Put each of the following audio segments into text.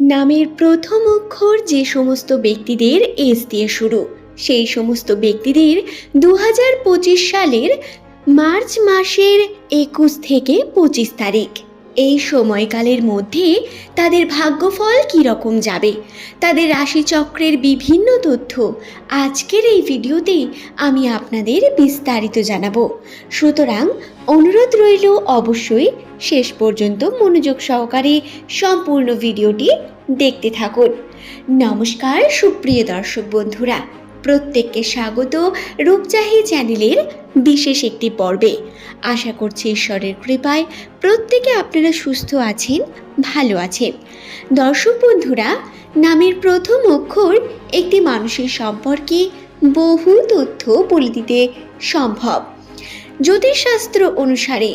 নামের প্রথম অক্ষর যে সমস্ত ব্যক্তিদের এস দিয়ে শুরু। সেই সমস্ত ব্যক্তিদের দু হাজার পঁচিশ সালের মার্চ মাসের একুশ থেকে পঁচিশ তারিখ। এই সময়কালের মধ্যে তাদের ভাগ্যফল রকম যাবে? তাদের রাশিচক্রের বিভিন্ন তথ্য আজকের এই ভিডিওতে আমি আপনাদের বিস্তারিত জানাব। সুতরাং অনুরোধ রইল অবশ্যই শেষ পর্যন্ত মনোযোগ সহকারে সম্পূর্ণ ভিডিওটি দেখতে থাকুন। নমস্কার, সুপ্রিয় দর্শক বন্ধুরা। প্রত্যেককে স্বাগত রূপচাহি চ্যানেলের বিশেষ একটি পর্বে। আশা করছি ঈশ্বরের কৃপায় প্রত্যেকে আপনারা সুস্থ আছেন, ভালো আছেন। দর্শক বন্ধুরা, নামের প্রথম অক্ষর একটি মানুষের সম্পর্কে বহু তথ্য বলে দিতে সম্ভব। জ্যোতিষশাস্ত্র অনুসারে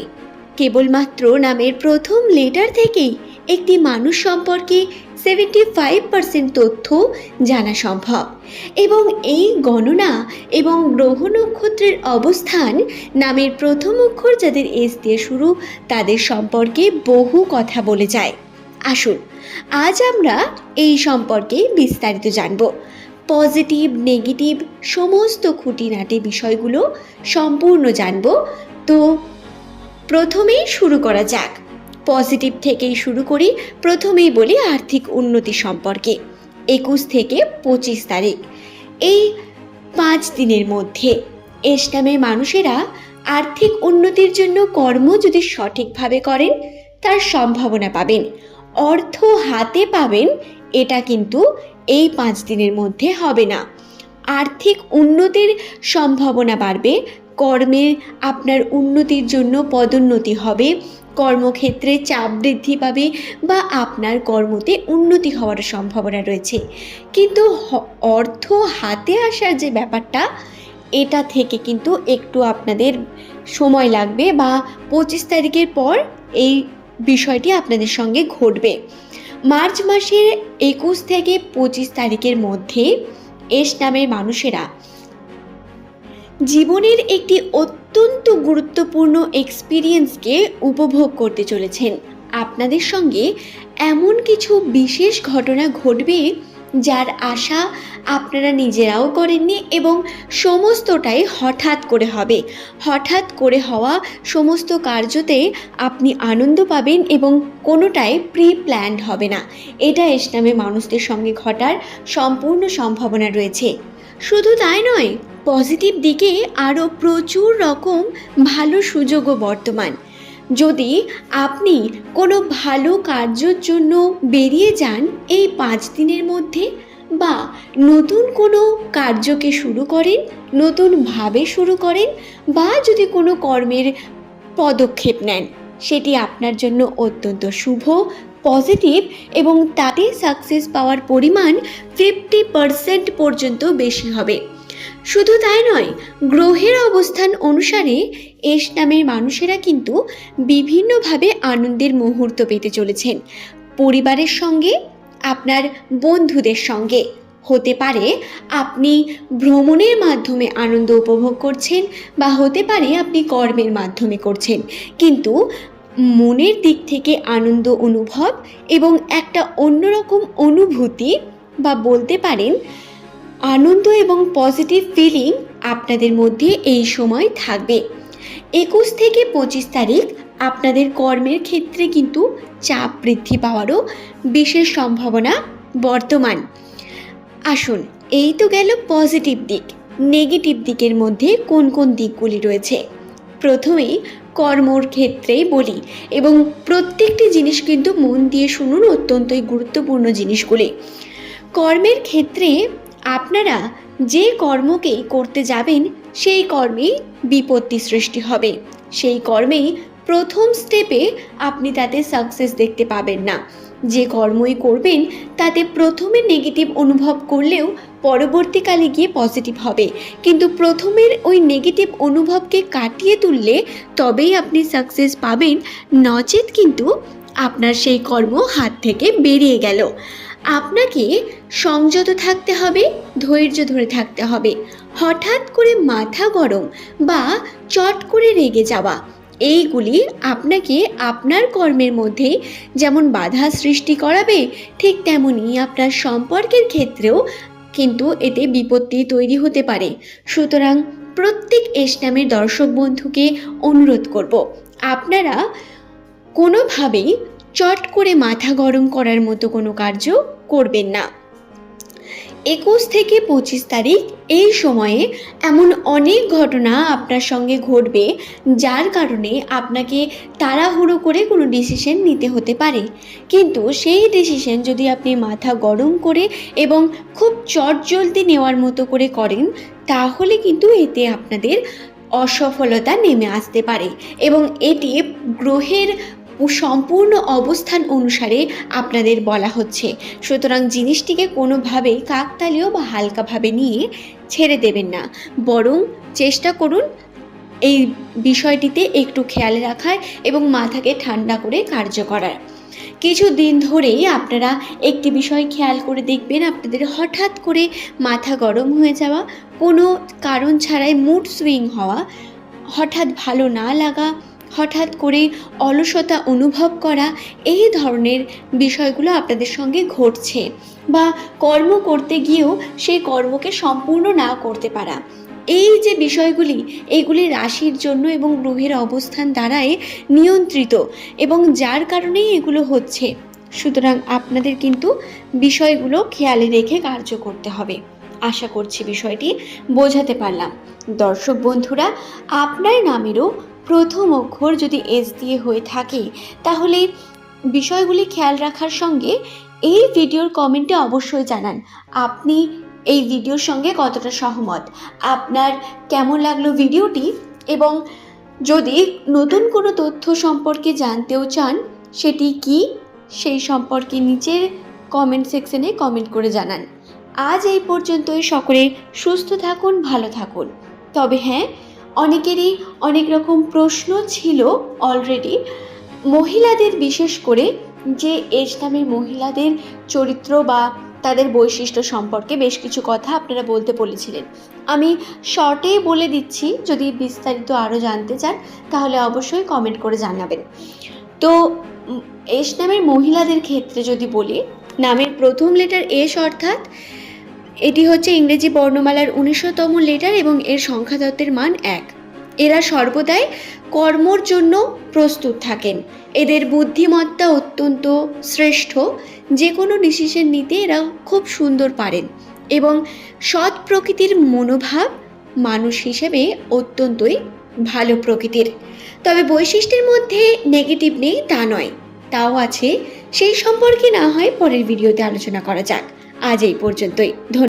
কেবলমাত্র নামের প্রথম লেটার থেকেই একটি মানুষ সম্পর্কে সেভেন্টি ফাইভ পার্সেন্ট তথ্য জানা সম্ভব। এবং এই গণনা এবং গ্রহ নক্ষত্রের অবস্থান নামের প্রথম অক্ষর যাদের এস দিয়ে শুরু, তাদের সম্পর্কে বহু কথা বলে যায়। আসুন, আজ আমরা এই সম্পর্কে বিস্তারিত জানব। পজিটিভ, নেগেটিভ, সমস্ত খুঁটিনাটি বিষয়গুলো সম্পূর্ণ জানব। তো, প্রথমেই শুরু করা যাক। পজিটিভ থেকেই শুরু করি, প্রথমেই বলি আর্থিক উন্নতি সম্পর্কে। একুশ থেকে পঁচিশ তারিখ। এই পাঁচ দিনের মধ্যে এসলামের মানুষেরা আর্থিক উন্নতির জন্য কর্ম যদি সঠিকভাবে করেন, তার সম্ভাবনা পাবেন। অর্থ হাতে পাবেন, এটা কিন্তু এই পাঁচ দিনের মধ্যে হবে না। আর্থিক উন্নতির সম্ভাবনা বাড়বে কর্মের আপনার উন্নতির জন্য পদোন্নতি হবে কর্মক্ষেত্রে চাপ বৃদ্ধি পাবে বা আপনার কর্মতে উন্নতি হওয়ার সম্ভাবনা রয়েছে। কিন্তু অর্থ হাতে আসার যে ব্যাপারটা, এটা থেকে কিন্তু একটু আপনাদের সময় লাগবে বা পঁচিশ তারিখের পর এই বিষয়টি আপনাদের সঙ্গে ঘটবে। মার্চ মাসের একুশ থেকে পঁচিশ তারিখের মধ্যে এস নামের মানুষেরা জীবনের একটি অত্যন্ত গুরুত্বপূর্ণ এক্সপিরিয়েন্সকে উপভোগ করতে চলেছেন। আপনাদের সঙ্গে এমন কিছু বিশেষ ঘটনা ঘটবে যার আশা আপনারা নিজেরাও করেননি এবং সমস্তটাই হঠাৎ করে হবে। হঠাৎ করে হওয়া সমস্ত কার্যতে আপনি আনন্দ পাবেন এবং কোনোটাই প্রি প্ল্যান্ড হবে না। এটা ইসলামে মানুষদের সঙ্গে ঘটার সম্পূর্ণ সম্ভাবনা রয়েছে। শুধু তাই নয় পজিটিভ দিকে আরও প্রচুর রকম ভালো সুযোগও বর্তমান। যদি আপনি কোনো ভালো কার্যর জন্য বেরিয়ে যান এই পাঁচ দিনের মধ্যে বা নতুন কোনো কার্যকে শুরু করেন নতুনভাবে শুরু করেন বা যদি কোনো কর্মের পদক্ষেপ নেন, সেটি আপনার জন্য অত্যন্ত শুভ, পজিটিভ এবং তাতে সাকসেস পাওয়ার পরিমাণ ফিফটি পারসেন্ট পর্যন্ত বেশি হবে। শুধু তাই নয়, গ্রহের অবস্থান অনুসারে এস নামের মানুষেরা কিন্তু বিভিন্নভাবে আনন্দের মুহূর্ত পেতে চলেছেন। পরিবারের সঙ্গে, আপনার বন্ধুদের সঙ্গে। হতে পারে আপনি ভ্রমণের মাধ্যমে আনন্দ উপভোগ করছেন বা হতে পারে আপনি কর্মের মাধ্যমে করছেন। কিন্তু মনের দিক থেকে আনন্দ অনুভব এবং একটা অন্যরকম অনুভূতি বা বলতে পারেন আনন্দ এবং পজিটিভ ফিলিং আপনাদের মধ্যে এই সময় থাকবে। একুশ থেকে পঁচিশ তারিখ আপনাদের কর্মের ক্ষেত্রে কিন্তু চাপ বৃদ্ধি পাওয়ারও বিশেষ সম্ভাবনা বর্তমান। আসুন, এই তো গেল পজিটিভ দিক। নেগেটিভ দিকের মধ্যে কোন কোন দিকগুলি রয়েছে? প্রথমেই কর্মর ক্ষেত্রেই বলি এবং প্রত্যেকটি জিনিস কিন্তু মন দিয়ে শুনুন অত্যন্তই গুরুত্বপূর্ণ জিনিসগুলি। কর্মের ক্ষেত্রে আপনারা যে কর্মকেই করতে যাবেন, সেই কর্মেই বিপত্তি সৃষ্টি হবে। সেই কর্মেই প্রথম স্টেপে আপনি তাতে সাকসেস দেখতে পাবেন না। যে কর্মই করবেন, তাতে প্রথমে নেগেটিভ অনুভব করলেও পরবর্তীকালে গিয়ে পজিটিভ হবে। কিন্তু প্রথমের ওই নেগেটিভ অনুভবকে কাটিয়ে তুললে তবেই আপনি সাকসেস পাবেন। নচেত কিন্তু আপনার সেই কর্ম হাত থেকে বেরিয়ে গেল। আপনাকে সংযত থাকতে হবে, ধৈর্য ধরে থাকতে হবে। হঠাৎ করে মাথা গরম বা চট করে রেগে যাওয়া, এইগুলি আপনাকে আপনার কর্মের মধ্যে যেমন বাধা সৃষ্টি করাবে, ঠিক তেমনই আপনার সম্পর্কের ক্ষেত্রেও কিন্তু এতে বিপত্তি তৈরি হতে পারে। সুতরাং প্রত্যেক এসনামের দর্শক বন্ধুকে অনুরোধ করব, আপনারা কোনোভাবেই চট করে মাথা গরম করার মতো কোনো কার্য করবেন না। একুশ থেকে পঁচিশ তারিখ এই সময়ে এমন অনেক ঘটনা আপনার সঙ্গে ঘটবে, যার কারণে আপনাকে তাড়াহুড়ো করে কোনো ডিসিশন নিতে হতে পারে। কিন্তু সেই ডিসিশন যদি আপনি মাথা গরম করে এবং খুব চটজলদি নেওয়ার মতো করে করেন, তাহলে কিন্তু এতে আপনাদের অসফলতা নেমে আসতে পারে এবং এটি গ্রহের সম্পূর্ণ অবস্থান অনুসারে আপনাদের বলা হচ্ছে। সুতরাং জিনিসটিকে কোনোভাবেই কাকতালীয় বা হালকাভাবে নিয়ে ছেড়ে দেবেন না। বরং চেষ্টা করুন এই বিষয়টিতে একটু খেয়াল রাখার এবং মাথাকে ঠান্ডা করে কার্য করার। কিছু দিন ধরেই আপনারা একটি বিষয় খেয়াল করে দেখবেন আপনাদের হঠাৎ করে মাথা গরম হয়ে যাওয়া, কোনো কারণ ছাড়াই মুড সুইং হওয়া, হঠাৎ ভালো না লাগা হঠাৎ করে অলসতা অনুভব করা এই ধরনের বিষয়গুলো আপনাদের সঙ্গে ঘটছে বা কর্ম করতে গিয়েও সেই কর্মকে সম্পূর্ণ না করতে পারা। এই যে বিষয়গুলি এইগুলি রাশির জন্য এবং গ্রহের অবস্থান দ্বারাই নিয়ন্ত্রিত এবং যার কারণেই এগুলো হচ্ছে। সুতরাং আপনাদের কিন্তু বিষয়গুলো খেয়ালে রেখে কার্য করতে হবে। আশা করছি বিষয়টি বোঝাতে পারলাম। দর্শক বন্ধুরা, আপনার নামেরও প্রথম অক্ষর যদি এস দিয়ে হয়ে থাকে, তাহলে বিষয়গুলি খেয়াল রাখার সঙ্গে এই ভিডিওর কমেন্টে অবশ্যই জানান, আপনি এই ভিডিওর সঙ্গে কতটা সহমত? আপনার কেমন লাগল ভিডিওটি? এবং যদি নতুন কোনো তথ্য সম্পর্কে জানতেও চান, সেটি কি? সেই সম্পর্কে নিচের কমেন্ট সেকশনে কমেন্ট করে জানান। আজ এই পর্যন্তই। সকলে সুস্থ থাকুন, ভালো থাকুন। তবে হ্যাঁ অনেকেরই অনেক রকম প্রশ্ন ছিল অলরেডি মহিলাদের বিশেষ করে যে এজ নামের মহিলাদের চরিত্র বা তাদের বৈশিষ্ট্য সম্পর্কে বেশ কিছু কথা আপনারা বলতে বলেছিলেন। আমি শর্টে বলে দিচ্ছি, যদি বিস্তারিত আরও জানতে চান, তাহলে অবশ্যই কমেন্ট করে জানাবেন। তো এস নামের মহিলাদের ক্ষেত্রে যদি বলি, নামের প্রথম লেটার এস অর্থাৎ এটি হচ্ছে ইংরেজি বর্ণমালার উনিশতম লেটার এবং এর সংখ্যাতত্ত্বের মান এক। এরা সর্বদাই কর্মর জন্য প্রস্তুত থাকেন। এদের বুদ্ধিমত্তা অত্যন্ত শ্রেষ্ঠ। যে কোনো ডিসিশন নিতে এরা খুব সুন্দর পারেন এবং সৎ প্রকৃতির মনোভাব মানুষ হিসেবে অত্যন্তই ভালো প্রকৃতির। তবে বৈশিষ্ট্যের মধ্যে নেগেটিভ নেই তা নয়। তাও আছে। সেই সম্পর্কে না হয় পরের ভিডিওতে আলোচনা করা যাক। আজ এই পর্যন্তই। ধন্যবাদ।